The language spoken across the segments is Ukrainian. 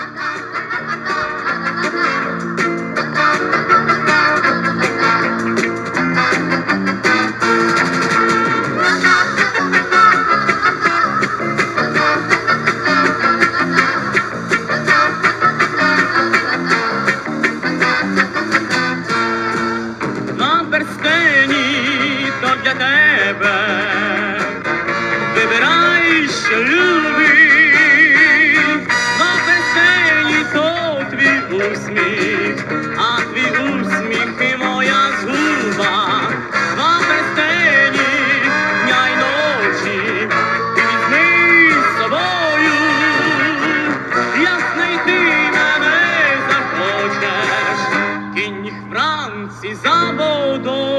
フフフフフ! i zabłądą.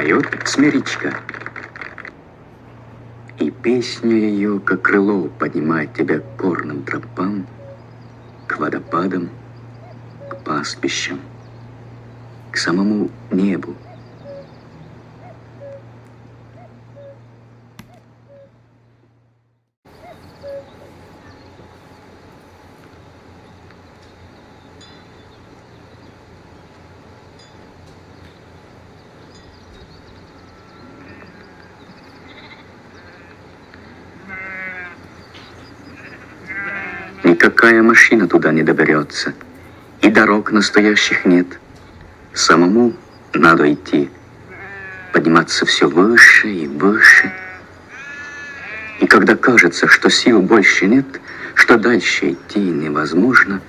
Поет смиричка. И песня ее, как крыло, поднимает тебя к горным тропам, к водопадам, к пастбищам, к самому небу. Никакая машина туда не доберется. И дорог настоящих нет. Самому надо идти. Подниматься все выше и выше. И когда кажется, что сил больше нет, что дальше идти невозможно,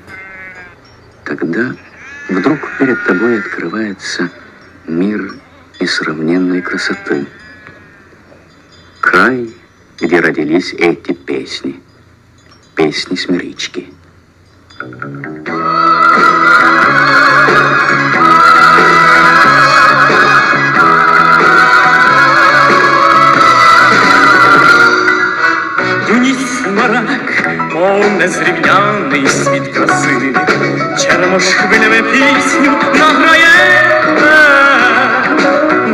тогда вдруг перед тобой открывается мир несравненной красоты. Край, где родились эти песни песни Смирички. Юність мрак, мов незрівняний світ краси, чермош хвилями пісню награє,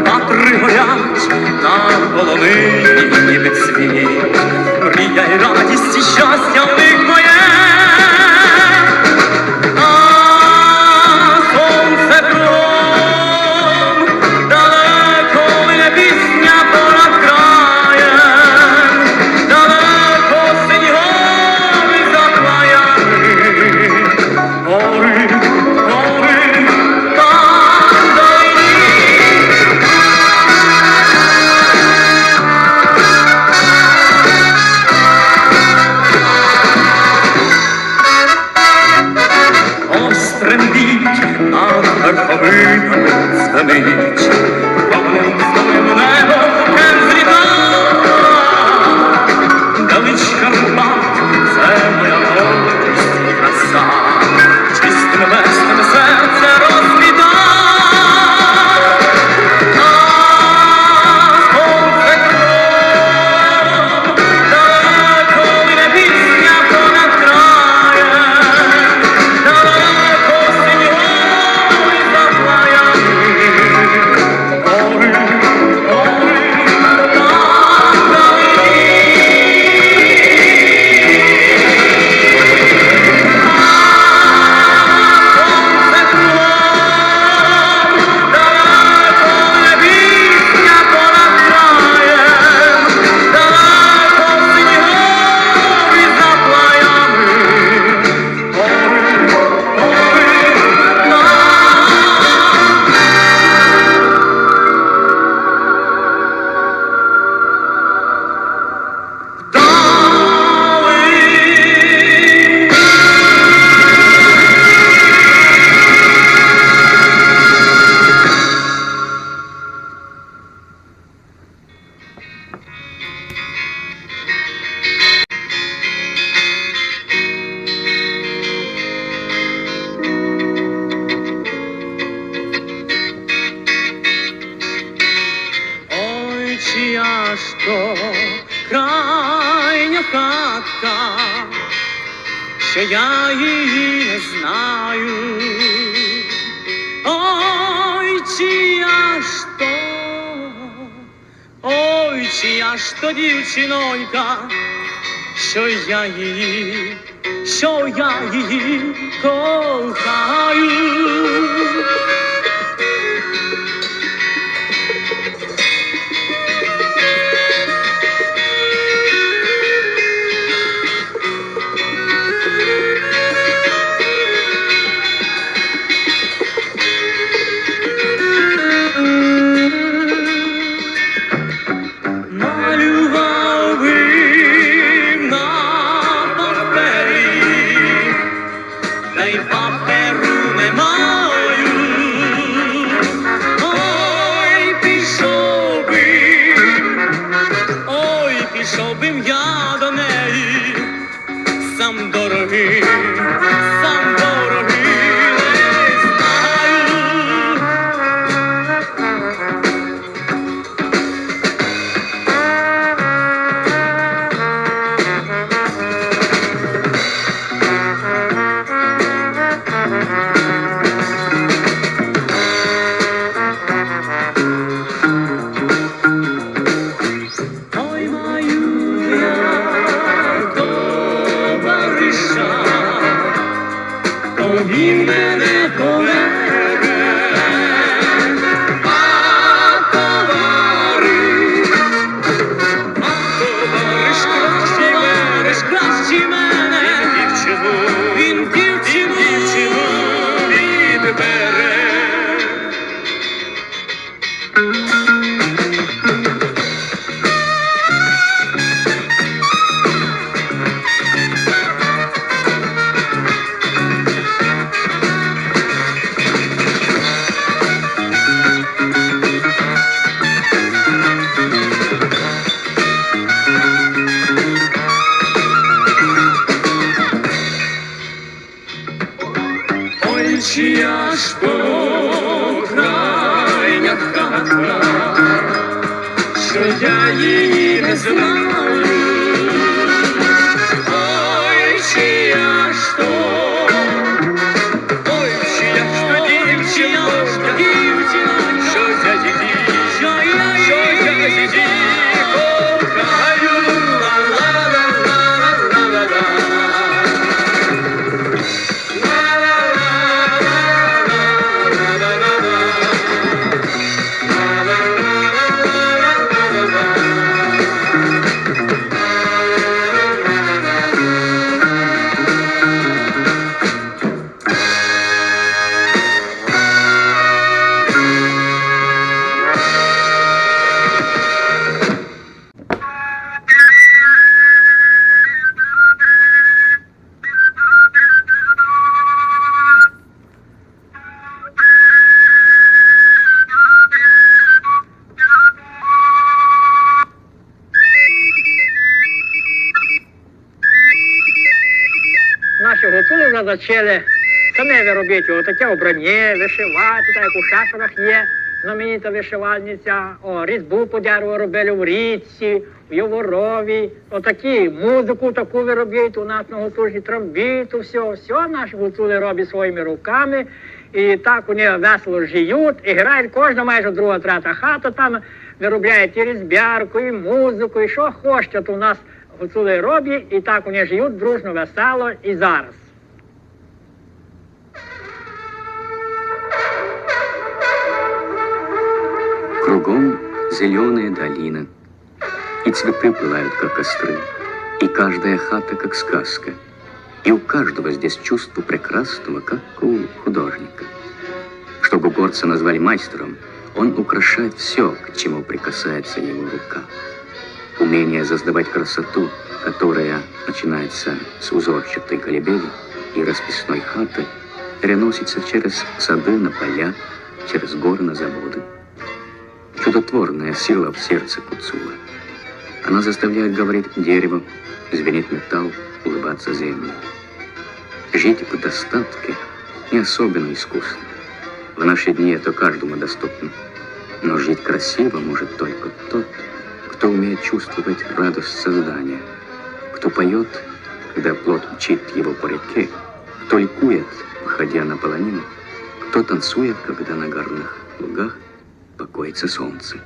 Батри горять на полонині, ніби цвіт, чия ж то дівчинонька, що я її, що я її кохаю. Вже зачали самі виробити отаке обрання, вишивати, так як у шаферах є знаменита вишивальниця, о, різьбу по дереву робили в річці, в Яворові, отакі музику таку виробляють у нас на гуцулі, трамбіту, все, все наші гуцули роблять своїми руками. І так вони весело жиють, і грають кожна майже друга трета хата там виробляють і різьбярку, і музику, і що хочуть у нас гуцули роблять, і так вони живуть дружно, весело і зараз. Кругом зеленая долина, и цветы пылают, как костры, и каждая хата, как сказка, и у каждого здесь чувство прекрасного, как у художника. Чтобы горца назвали мастером, он украшает все, к чему прикасается его рука. Умение создавать красоту, которая начинается с узорчатой колыбели и расписной хаты, переносится через сады на поля, через горы на заводы. Чудотворная сила в сердце Куцула. Она заставляет говорить дерево, звенит металл, улыбаться земле. Жить в достатке не особенно искусно. В наши дни это каждому доступно. Но жить красиво может только тот, кто умеет чувствовать радость создания, кто поет, когда плод мчит его по реке, кто ликует, выходя на полонину, кто танцует, когда на горных лугах покоится солнце.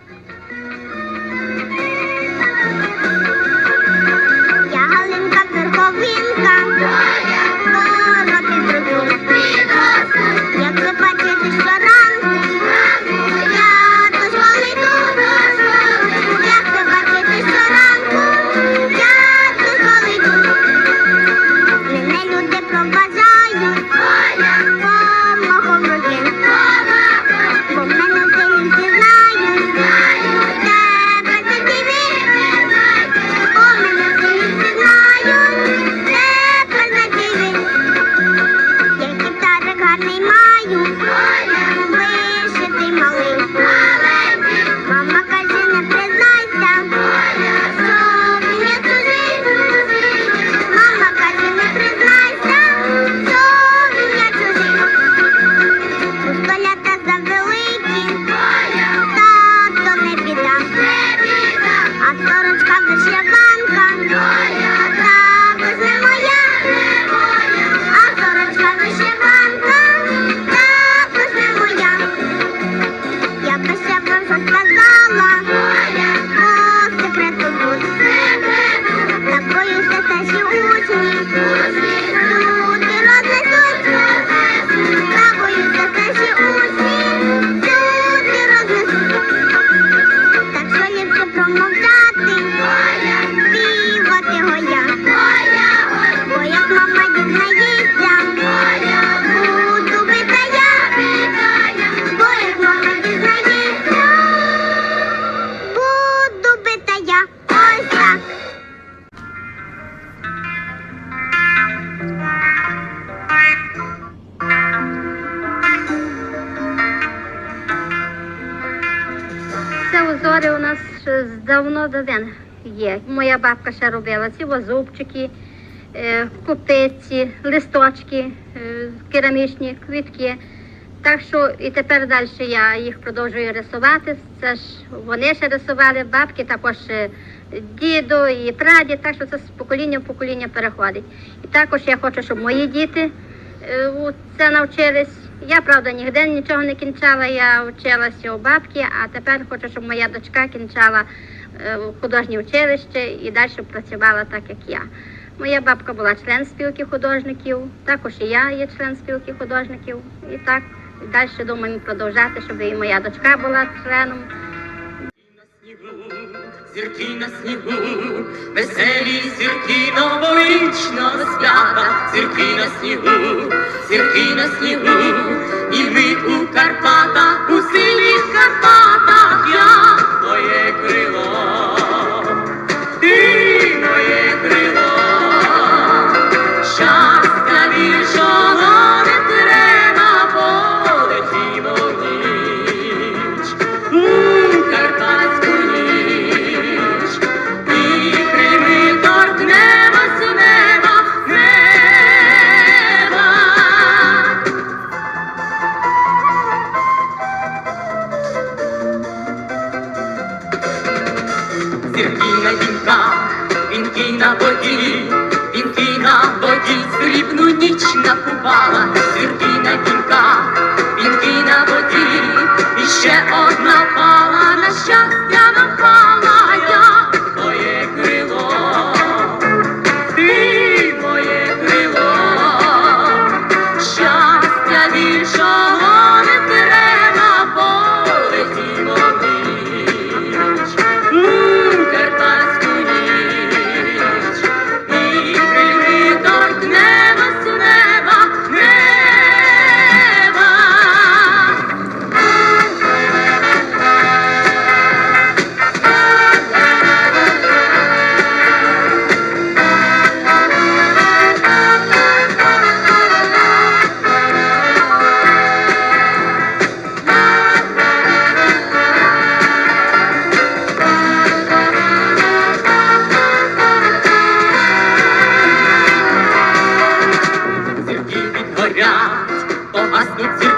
Бабка ще робила ці зубчики, е, купиці, листочки, е, керамічні квітки. Так що і тепер далі я їх продовжую рисувати. Це ж вони ще рисували, бабки також е, діду і прадід, так що це з покоління в покоління переходить. І також я хочу, щоб мої діти це навчились. Я, правда, ніде нічого не кінчала, я вчилася у бабки, а тепер хочу, щоб моя дочка кінчала в художнє училище і далі працювала так, як я. Моя бабка була член спілки художників, також і я є член спілки художників. І так і далі думаємо продовжати, щоб і моя дочка була членом. Зірки на снігу, веселі зірки новорічного свята, зірки на снігу, зірки на снігу, і ми у Карпатах, у синіх Карпатах, я твоє крило, It's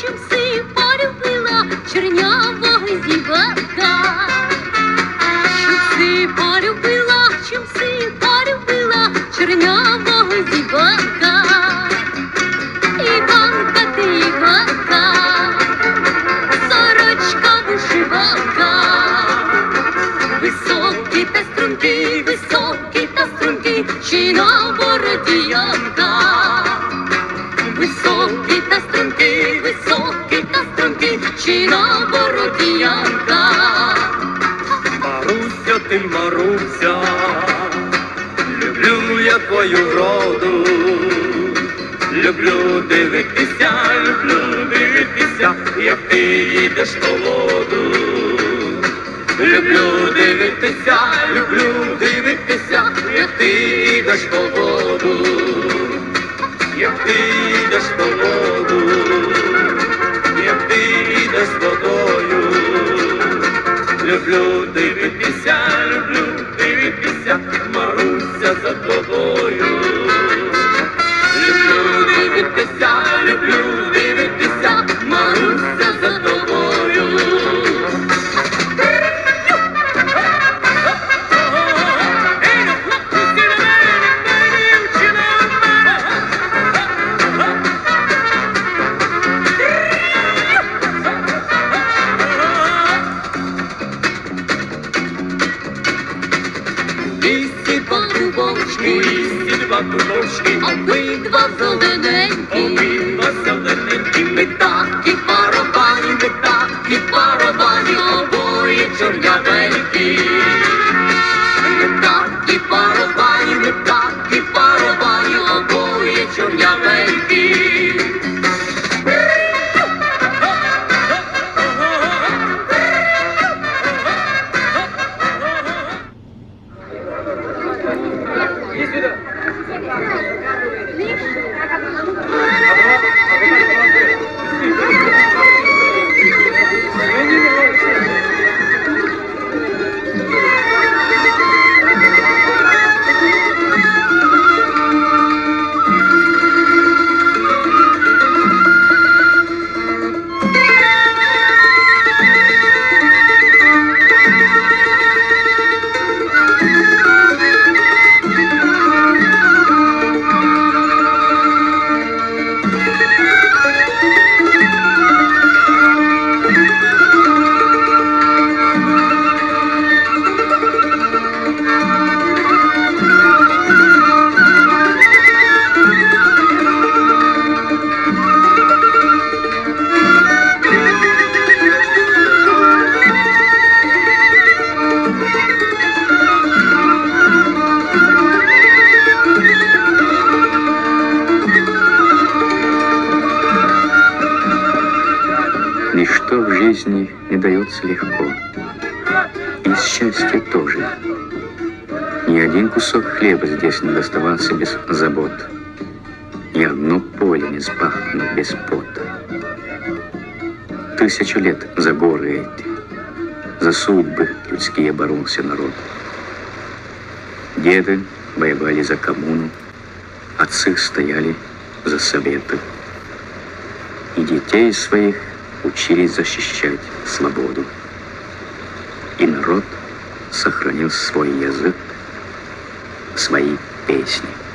чом си полюбила чорнявого на. Маруся, ти Маруся, люблю я твою вроду, люблю дивитися, люблю дивитися, як ти їдеш по воду. Люблю дивитися, люблю дивитися, як ти їдеш по воду, як ти їдеш по воду, як ти їдеш тобою. Люблю дивитися, люблю дивитися, Маруся за тобою. Люблю дивитися, люблю Вісті два дубочки, Вісті два дубочки, обидва зелененькі. обидва зелененькі, Ми такі паровані, ми такі паровані, обоє чорнявенькі. Ми такі паровані, жизни не дается легко. И счастье тоже. Ни один кусок хлеба здесь не доставался без забот. Ни одно поле не спахано без пота. Тысячу лет за горы эти, за судьбы людские боролся народ. Деды воевали за коммуну, отцы стояли за советы. И детей своих учились защищать свободу. И народ сохранил свой язык, свои песни.